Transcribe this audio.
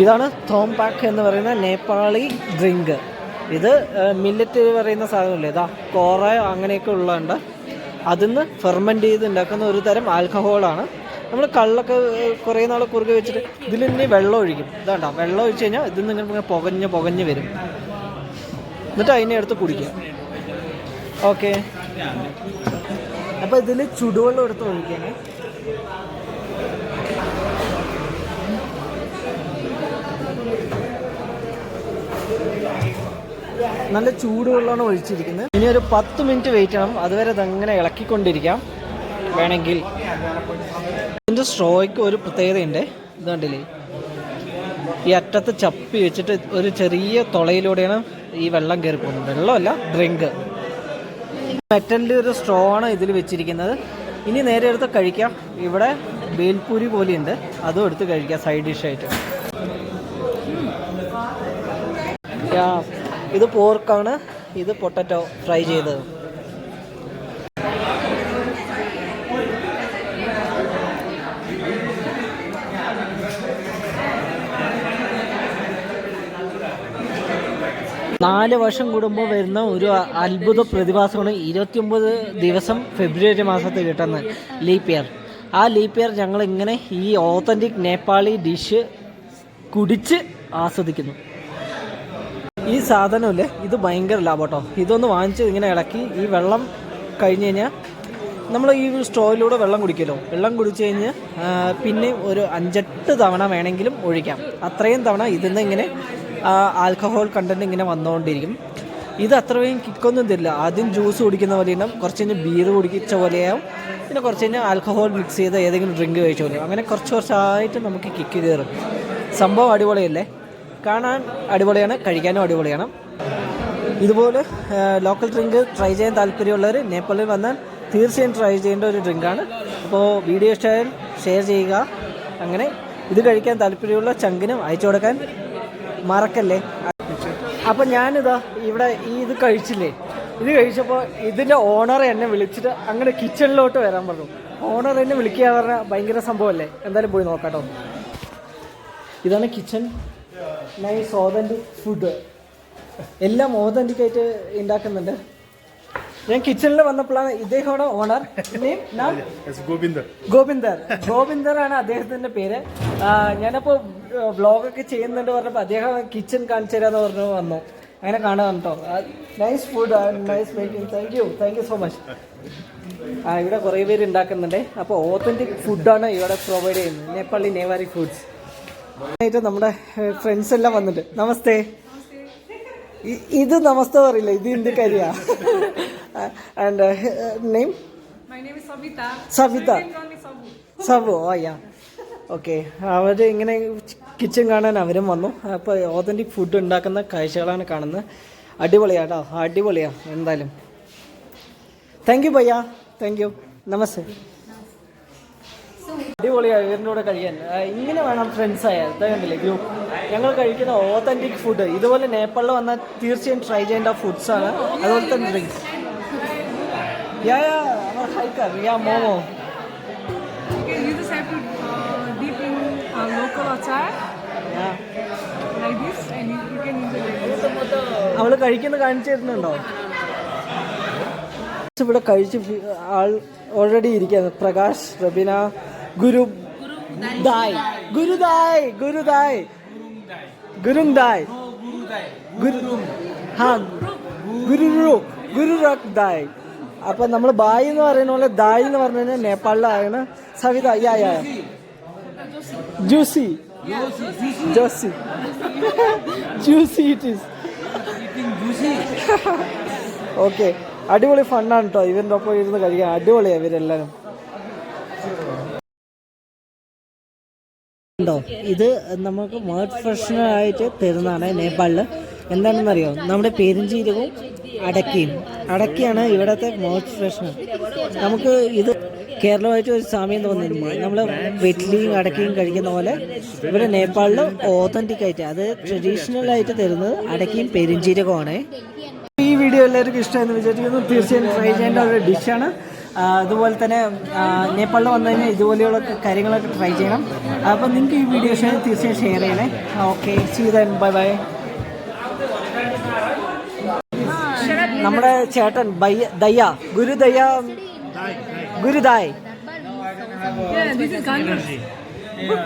ഇതാണ് തോം പാക്ക് എന്ന് പറയുന്ന നേപ്പാളി ഡ്രിങ്ക്. ഇത് മില്ലറ്റ് പറയുന്ന സാധനമല്ലേ? ഇതാ കോറ അങ്ങനെയൊക്കെ ഉള്ളതുണ്ട്. അതിൽ നിന്ന് ഫെർമെന്റ് ചെയ്ത് ഉണ്ടാക്കുന്ന ഒരു തരം ആൽക്കഹോളാണ് നമ്മൾ കള്ളൊക്കെ കുറേ നാൾ കുറുകെ വെച്ചിട്ട് ഇതിൽ ഇനി വെള്ളം ഒഴിക്കും. ഇതാണ്ട വെള്ളം ഒഴിച്ച് കഴിഞ്ഞാൽ ഇതിൽ നിന്ന് ഇങ്ങനെ പുകഞ്ഞ് പുകഞ്ഞ് വരും. എന്നിട്ട് അതിനെ എടുത്ത് കുടിക്കുക. ഓക്കെ. അപ്പോൾ ഇതിൽ ചുടുവെള്ളം എടുത്ത് ഒഴിക്കണേ നല്ല ചൂടുവെള്ളമാണ് ഒഴിച്ചിരിക്കുന്നത്. ഇനി ഒരു പത്ത് മിനിറ്റ് വെയിറ്റ് ചെയ്യണം. അതുവരെ അതങ്ങനെ ഇളക്കിക്കൊണ്ടിരിക്കാം. വേണമെങ്കിൽ. ഇതിന്റെ സ്ട്രോയ്ക്ക് ഒരു പ്രത്യേകതയുണ്ട്. ഇത് കണ്ടില്ലേ? ഈ അറ്റത്ത് ചപ്പി വെച്ചിട്ട് ഒരു ചെറിയ തുളയിലൂടെയാണ് ഈ വെള്ളം കയറി പോകുന്നത്. വെള്ളമല്ല ഡ്രിങ്ക് മെറ്റലിന്റെ ഒരു സ്ട്രോ ആണ് ഇതിൽ വെച്ചിരിക്കുന്നത്. ഇനി നേരെ എടുത്ത് കഴിക്കാം. ഇവിടെ ബേൽപൂരി പോലെയുണ്ട്. അതും എടുത്ത് കഴിക്കാം സൈഡ് ഡിഷായിട്ട് ഇത് പോർക്കാണ് ഇത് പൊട്ടറ്റോ ഫ്രൈ ചെയ്തത്. നാല് വർഷം കൂടുമ്പോൾ വരുന്ന ഒരു അത്ഭുത പ്രതിഭാസമാണ് ഇരുപത്തിയൊമ്പത് ദിവസം ഫെബ്രുവരി മാസത്തിൽ കിട്ടുന്ന ലീപ്പ് ഇയർ. ആ ലീപ്പ് ഇയർ ഞങ്ങൾ ഇങ്ങനെ ഈ ഓത്തന്റിക് നേപ്പാളി ഡിഷ് കുടിച്ച് ആസ്വദിക്കുന്നു. ഈ സാധനമില്ലേ? ഇത് ഭയങ്കര ലാഭം കേട്ടോ. ഇതൊന്ന് വാങ്ങിച്ച് ഇങ്ങനെ ഇളക്കി ഈ വെള്ളം കഴിഞ്ഞ് കഴിഞ്ഞാൽ നമ്മൾ ഈ സ്ട്രോയിലൂടെ വെള്ളം കുടിക്കുമല്ലോ. വെള്ളം കുടിച്ച് കഴിഞ്ഞ് പിന്നെ ഒരു അഞ്ചെട്ട് തവണ വേണമെങ്കിലും ഒഴിക്കാം. അത്രയും തവണ ഇതിൽ നിന്ന് ഇങ്ങനെ ആൽക്കഹോൾ കണ്ടന്റ് ഇങ്ങനെ വന്നുകൊണ്ടിരിക്കും ഇത് അത്രയും കിക്കൊന്നും തരില്ല. ആദ്യം ജ്യൂസ് കുടിക്കുന്ന പോലെ ഉണ്ടാവും. കുറച്ച് കഴിഞ്ഞ് ബീർ കുടിച്ച പോലെയാവും പിന്നെ കുറച്ച് കഴിഞ്ഞ് ആൽക്കഹോൾ മിക്സ് ചെയ്ത് ഏതെങ്കിലും ഡ്രിങ്ക് കഴിച്ച പോലെ അങ്ങനെ കുറച്ച് കുറച്ചായിട്ട് നമുക്ക് കിക്ക് കയറും. സംഭവം അടിപൊളിയല്ലേ? കാണാൻ അടിപൊളിയാണ് കഴിക്കാനും അടിപൊളിയാണ്. ഇതുപോലെ ലോക്കൽ ഡ്രിങ്ക് ട്രൈ ചെയ്യാൻ താല്പര്യമുള്ളവർ നേപ്പാളിൽ വന്നാൽ തീർച്ചയായും ട്രൈ ചെയ്യേണ്ട ഒരു ഡ്രിങ്കാണ് അപ്പോൾ വീഡിയോ ഇഷ്ടമായാൽ ഷെയർ ചെയ്യുക. അങ്ങനെ ഇത് കഴിക്കാൻ താല്പര്യമുള്ള ചങ്കിനും അയച്ചു കൊടുക്കാൻ മറക്കല്ലേ? അപ്പം ഞാനിതാ ഇവിടെ ഈ ഇത് കഴിച്ചില്ലേ? ഇത് കഴിച്ചപ്പോൾ ഇതിന്റെ ഓണർ എന്നെ വിളിച്ചിട്ട് അങ്ങനെ കിച്ചണിലോട്ട് വരാൻ പറഞ്ഞു. ഓണർ എന്നെ വിളിക്കുക പറഞ്ഞാൽ ഭയങ്കര സംഭവമല്ലേ? എന്തായാലും പോയി നോക്കാട്ടോ. ഇതാണ് കിച്ചൺ നൈസ് ഓതന്റിക് ഫുഡ് എല്ലാം ഓതന്റിക് ആയിട്ട് ഉണ്ടാക്കുന്നുണ്ട് ഞാൻ കിച്ചണിൽ വന്നപ്പോഴാണ് ഇദ്ദേഹമാണ് ഓണർ ഗോപിന്ദർ ഗോപിന്ദർ ഗോവിന്ദർ. ഗോവിന്ദർ ആണ് അദ്ദേഹത്തിന്റെ പേര്. ഞാനപ്പോ വ്ളോഗൊക്കെ ചെയ്യുന്നുണ്ട് പറഞ്ഞപ്പോൾ അദ്ദേഹം കിച്ചൺ കാണിച്ചു തരാന്ന് പറഞ്ഞു വന്നു. അങ്ങനെ കാണാൻ കേട്ടോ nice food nice making thank you thank you so much ആ ഇവിടെ കുറേ പേര് ഉണ്ടാക്കുന്നുണ്ട് അപ്പോൾ ഓത്തന്റിക് ഫുഡാണ് ഇവിടെ പ്രൊവൈഡ് ചെയ്യുന്നത്. നേപ്പാളി നേവാരി ഫുഡ്സ് ആയിട്ട് നമ്മുടെ ഫ്രണ്ട്സ് എല്ലാം വന്നിട്ട്. നമസ്തേ. ഇത് നമസ്തേ പറയില്ല ഇത് ഇന്ത്യക്കാരിയാ. And name. Savitha. Sabu oh yeah okay അവർ ഇങ്ങനെ കിച്ചൺ കാണാൻ അവരും വന്നു. അപ്പോൾ ഓതന്റിക് ഫുഡ് ഉണ്ടാക്കുന്ന കാഴ്ചകളാണ് കാണുന്നത്. അടിപൊളിയാട്ടോ അടിപൊളിയാ എന്തായാലും. താങ്ക് യു ഭയ്യ താങ്ക് യു നമസ്തേ. അടിപൊളിയാ ഇവരുടെ കൂടെ കഴിയാൻ ഇങ്ങനെ വേണം ഫ്രണ്ട്സ് ആയ കണ്ടില്ലേ ഗ്രൂപ്പ് ഞങ്ങൾ കഴിക്കുന്ന ഓത്തന്റിക് ഫുഡ് ഇതുപോലെ നേപ്പാളിൽ വന്നാൽ തീർച്ചയായും ട്രൈ ചെയ്യേണ്ട ഫുഡ്സാണ് അതുപോലെ തന്നെ ഡ്രിങ്ക്സ് യാ യാ ഹൈക്കർ യാ മോമോ. Uh, uh, അവൾ കഴിക്കുന്ന കാണിച്ചു തരുന്നുണ്ടോ? ഇവിടെ കഴിച്ച് ആൾ ഓൾറെഡി ഇരിക്കുന്നത് പ്രകാശ് റബീന ഗുരു ദായ്. ഗുരുദായ് ഗുരുദായ്. ഗുരുദായ്. ഗുരു ഹാ ഗുരു ഗുരു റക് ദായ്. അപ്പൊ നമ്മൾ ബായ് എന്ന് പറയുന്ന പോലെ ദായ് എന്ന് പറഞ്ഞു കഴിഞ്ഞാൽ നേപ്പാളിലാണ് സവിത യാ യാ juicy Josy. Juicy it is okay അടിപൊളി ഫണ്ണാണ് കേട്ടോ ഇവരുടെ ഒപ്പം ഇരുന്ന് കഴിക്കാൻ. അടിപൊളിയാണ് ഇവരെല്ലാവരും ഉണ്ടോ? ഇത് നമുക്ക് മൗത്ത് ഫ്രഷനായിട്ട് തരുന്നതാണ് നേപ്പാളിൽ. എന്താണെന്നറിയോ? നമ്മുടെ പെരുംജീരകവും അടക്കിയും. അടക്കിയാണ് ഇവിടുത്തെ മേർഡ് ഫ്രഷ്നർ നമുക്ക് ഇത് കേരളമായിട്ട് ഒരു സാമ്യം തോന്നുന്നു നമ്മൾ വെറ്റിലിയും അടക്കിയും കഴിക്കുന്ന പോലെ ഇവിടെ നേപ്പാളിൽ ഓതന്റിക് ആയിട്ട് അത് ട്രഡീഷണൽ ആയിട്ട് തരുന്നത് അടക്കയും പെരുംജീരകവുമാണ് ഈ വീഡിയോ എല്ലാവർക്കും ഇഷ്ടമെന്ന് വിചാരിക്കുന്നു. തീർച്ചയായും ട്രൈ ചെയ്യേണ്ട ഒരു ഡിഷാണ് അതുപോലെ തന്നെ നേപ്പാളിൽ വന്നു കഴിഞ്ഞാൽ ഇതുപോലെയുള്ള കാര്യങ്ങളൊക്കെ ട്രൈ ചെയ്യണം. അപ്പം നിങ്ങൾക്ക് ഈ വീഡിയോ ഷെയർ തീർച്ചയായും ഷെയർ ചെയ്യണേ. ഓക്കെ ചെയ്ത ബൈ ബൈ നമ്മുടെ ചേട്ടൻ ബയ്യ ദയ്യ. ഗുരുദയ്യ ഗുരുദായ്